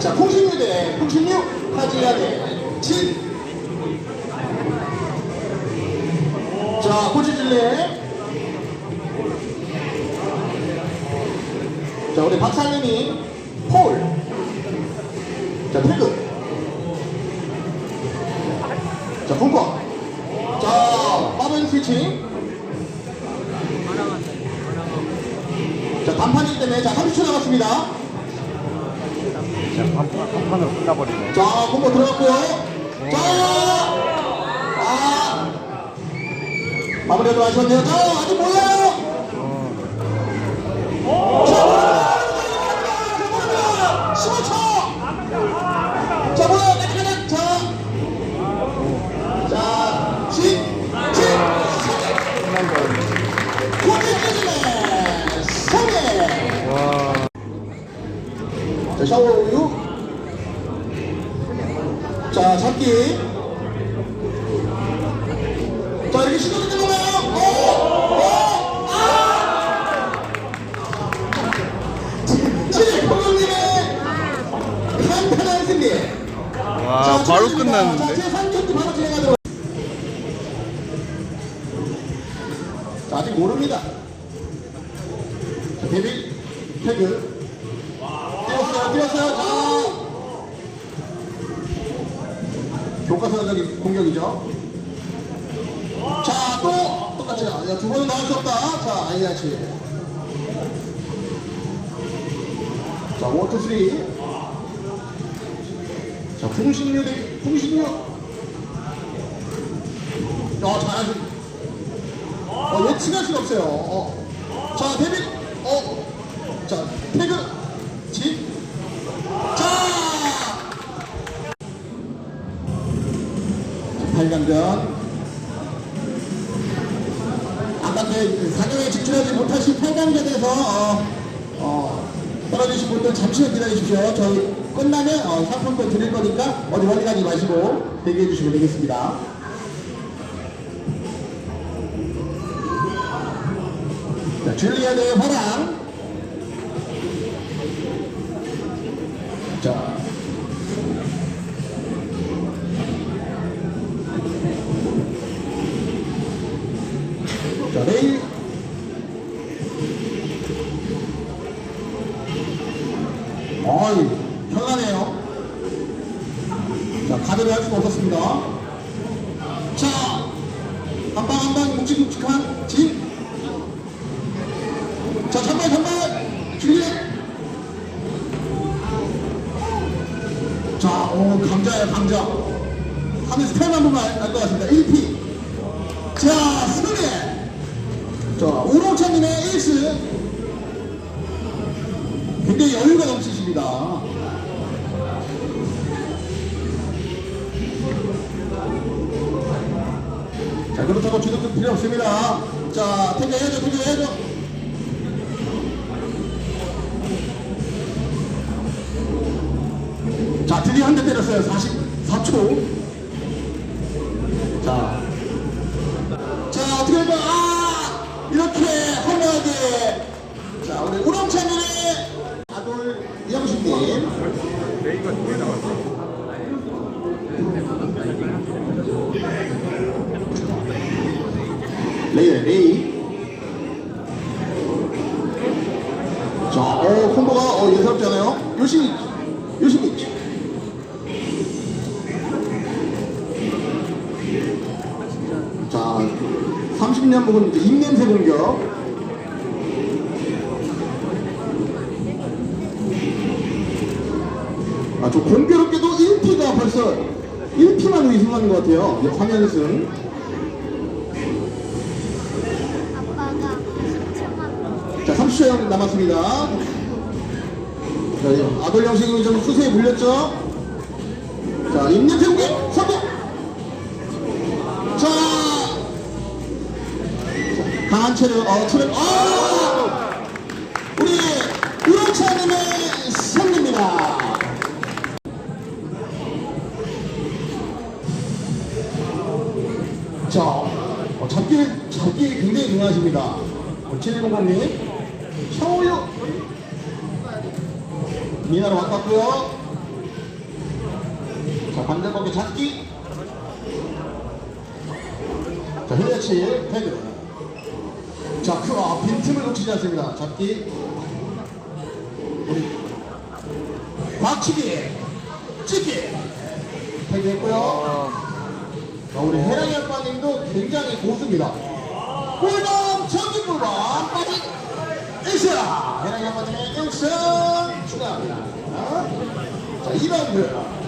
자, 풍신유 대 풍신유, 하지야 대 진. 자, 코치질레. 자, 우리 박상현이 폴. 자, 태그. 자, 벙커. 자, 빠른 스위칭. 자, 단판이기 때문에 자, 30초 남았습니다. 그냥 한, 한 판으로 끝나버리네. 자, 콤보 들어갔고요. 자, 아, 마무리도 하셨네요. 자, 아직 몰라요. 자, 잡기. 자, 이렇게 시도도 들어가요. 어, 어, 아! 칠, 고객님의 간단한 승리. 와 바로. 끝났는데. 자, 제 3경기 바로 진행하도록. 자, 아직 모릅니다. 자, 데뷔, 태그. 뛰었어요, 뛰었어요. 자. 교과서적인 공격이죠. 자, 또 똑같이. 야, 두 번은 나올 수 없다. 자, 아이아치. 자, 원투 쓰리. 자, 풍신유 대 풍신유. 어, 잘하시. 어, 예측할 수가 없어요. 어. 자, 데뷔. 어. 자, 태그. 진. 자. 8강전. 아까 그 사경에 진출하지 못하신 8강전에서 어, 어, 떨어지신 분들 잠시 후 기다리십시오. 저희 끝나면 어, 상품권 드릴 거니까 어디 멀리 가지 마시고 대기해 주시면 되겠습니다. 자, 줄리아드의 화랑. 자. 자, 내일. 어이, 편하네요. 자, 가드를 할 수가 없었습니다. 자, 한 방한방 묵직묵직한 진. 자, 선발, 선발. 줄리 자, 오, 강자예요, 강자. 하는 스타일 한 번만 알 것 같습니다. 1피. 자, 승리. 자, 우롱차님의 에이스. 굉장히 여유가 넘치십니다. 자, 그렇다고 주눅 필요 없습니다. 자, 퇴근해야죠, 퇴근해야죠. 자, 드디어 한 대 때렸어요. 44초. 자. 자, 어떻게 할까? 아! 이렇게 험하게. 자, 우리 우렁찬님의 아돌 이영식님. 레이가 두개 나왔어. 레이, 레이. 자, 어, 콤보가 어, 예사롭지 않아요? 요시, 요시미치. 자, 30년 묵은 이제 입냄새 공격. 아, 저 공교롭게도 1피가 벌써 1피만 우승하는 것 같아요. 3연승. 10초에 남았습니다. 자, 아돌 형식으로 좀 수세에 물렸죠? 자, 입력 태우기 성공! 자, 강한 체력, 어, 체력, 어! 우리 우렁차님의 승리입니다. 자, 어, 잡기, 잡기 굉장히 중요하십니다. 7 1 0님 미나로 바꿨고요. 반대방에 잡기. 자, 헤드치, 헤드. 자, 그, 아, 빈틈을 놓치지 않습니다. 잡기. 박치기. 찍기. 헤드 했고요. 자, 우리 해랑이 아빠님도 굉장히 고수입니다. 전기 꿀밤, 빠진, 1승! 해랑이 아빠님의 1승 추가합니다. 자, 2라운드.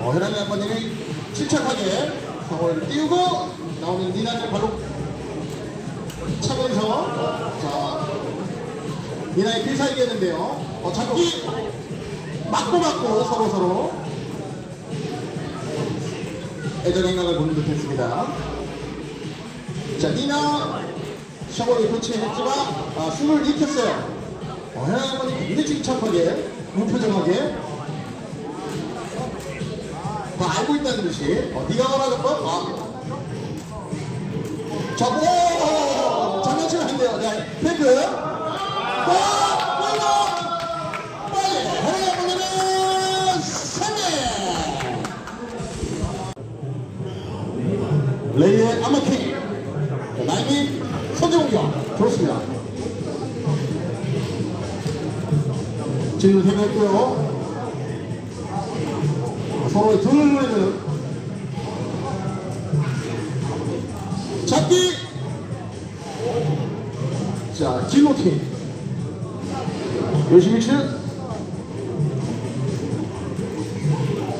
어, 혜란이 아빠님이 침착하게 상호를 띄우고 나오는 니나를 바로 차면서 자 니나의 필살기였는데요. 어, 잡기! 맞고 맞고 서로 서로. 애정 행각을 보는 듯 했습니다 자 니나 샤워를 교체했지만 아, 숨을 익혔어요 어, 아빠님 굉장히 침착하게 무표정하게 다 알고 있다는 듯이 어, 네가 말하는 건 아. 자, 오! 장난치면 안 돼요. 자, 탱크. 와! 선제공격. 좋습니다. 지금 대표했고요. 서로의 둘을 잡기 자 길로틴 열심히 치.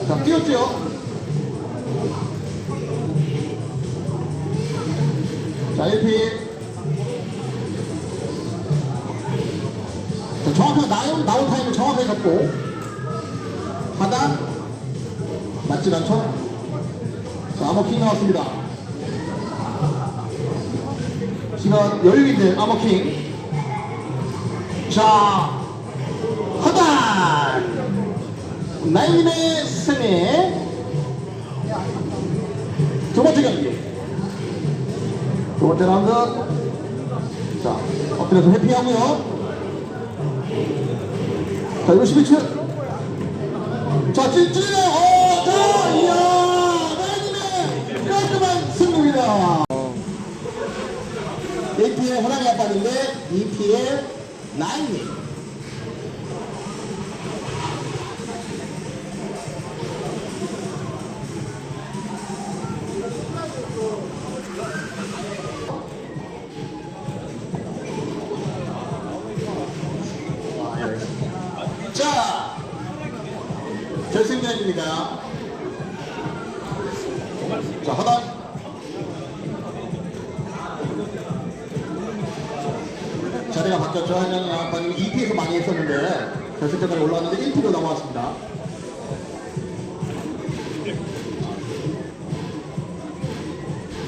자 뛰었죠 자 1피 정확한 나온, 나온 타임을 정확하게 잡고 하단 맞질 않죠? 자, 아머킹 나왔습니다. 시간 여유 있는 아머킹. 자, 하단! 나인의 승리. 두 번째 경기. 두 번째 라운드. 자, 엎드려서 회피하고요. 자, 51초. 자, 찔찔이네. 어, 자, 이야, 나인님의 깔끔한 승리입니다. AP의 호랑이 아빠인데, EP의 나인님. 1점입니다. 자, 하단. 자리가 바뀌었죠. 한양이 방금 2피에서 많이 했었는데, 결승전까지 올라왔는데 1피로 넘어왔습니다.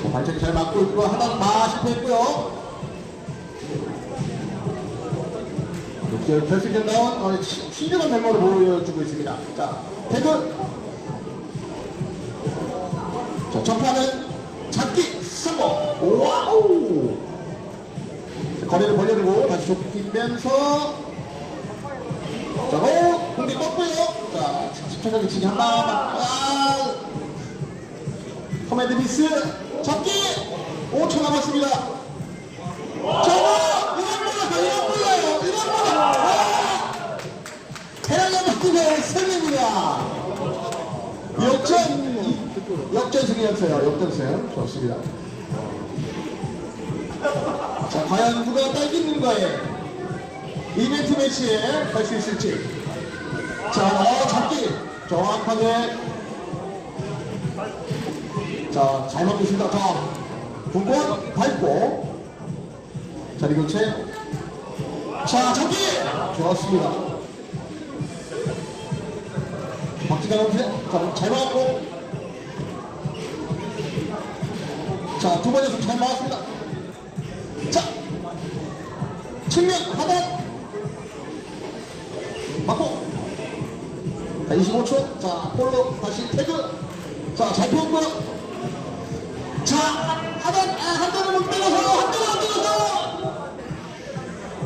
자, 발차기 잘 맞고 있고, 하단 다 실패했고요. 결승전 나온 신중한 멤버로 보여주고 있습니다. 자, 태그. 자, 점프하는 잡기 성공. 와우. 자, 거리를 벌려주고 다시 좁히면서 자, 호 공기 꺾고요. 자, 집중하게 치기 한 방. 아, 커맨드 미스 잡기 5초 남았습니다. 저거 마티의 승리입니다 역전. 역전승이었어요. 역전승. 좋습니다. 자 과연 누가 딸기님과의 이벤트 매치에 갈 수 있을지. 자 어, 잡기. 정확하게. 자 잘 맞고 있습니다. 자 분권 밟고. 자리 교체. 자, 잡기! 좋았습니다. 박지가 선수, 자, 잘 막았고. 자, 두 번째 잘 막았습니다. 자, 측면 하단. 맞고. 자, 25초. 자, 볼로 다시 태그. 자, 잘 펴고. 자, 하단, 아, 한 단을 못 때려서, 한 단을 안 때려서.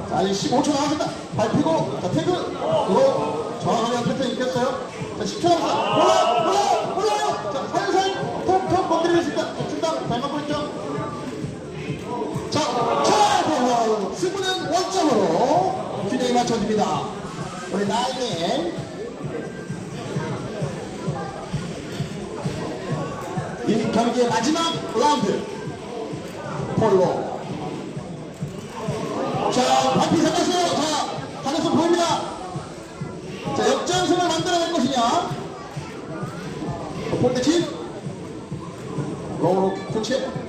자, 아직 15초 남았습니다. 밟히고, 자, 태그. 그거 정확하게 패턴 익혔어요. 자, 10초 남았습니다. 올라, 올라, 올라요. 자, 살살, 톡, 톡 건드리고 있습니다. 잘 맞고 있죠? 자, 자, 승부는 원점으로 균형이 맞춰집니다. 우리 나인의 이 경기의 마지막 라운드 폴로 자 바퀴 잡았 폴대치 로로 교체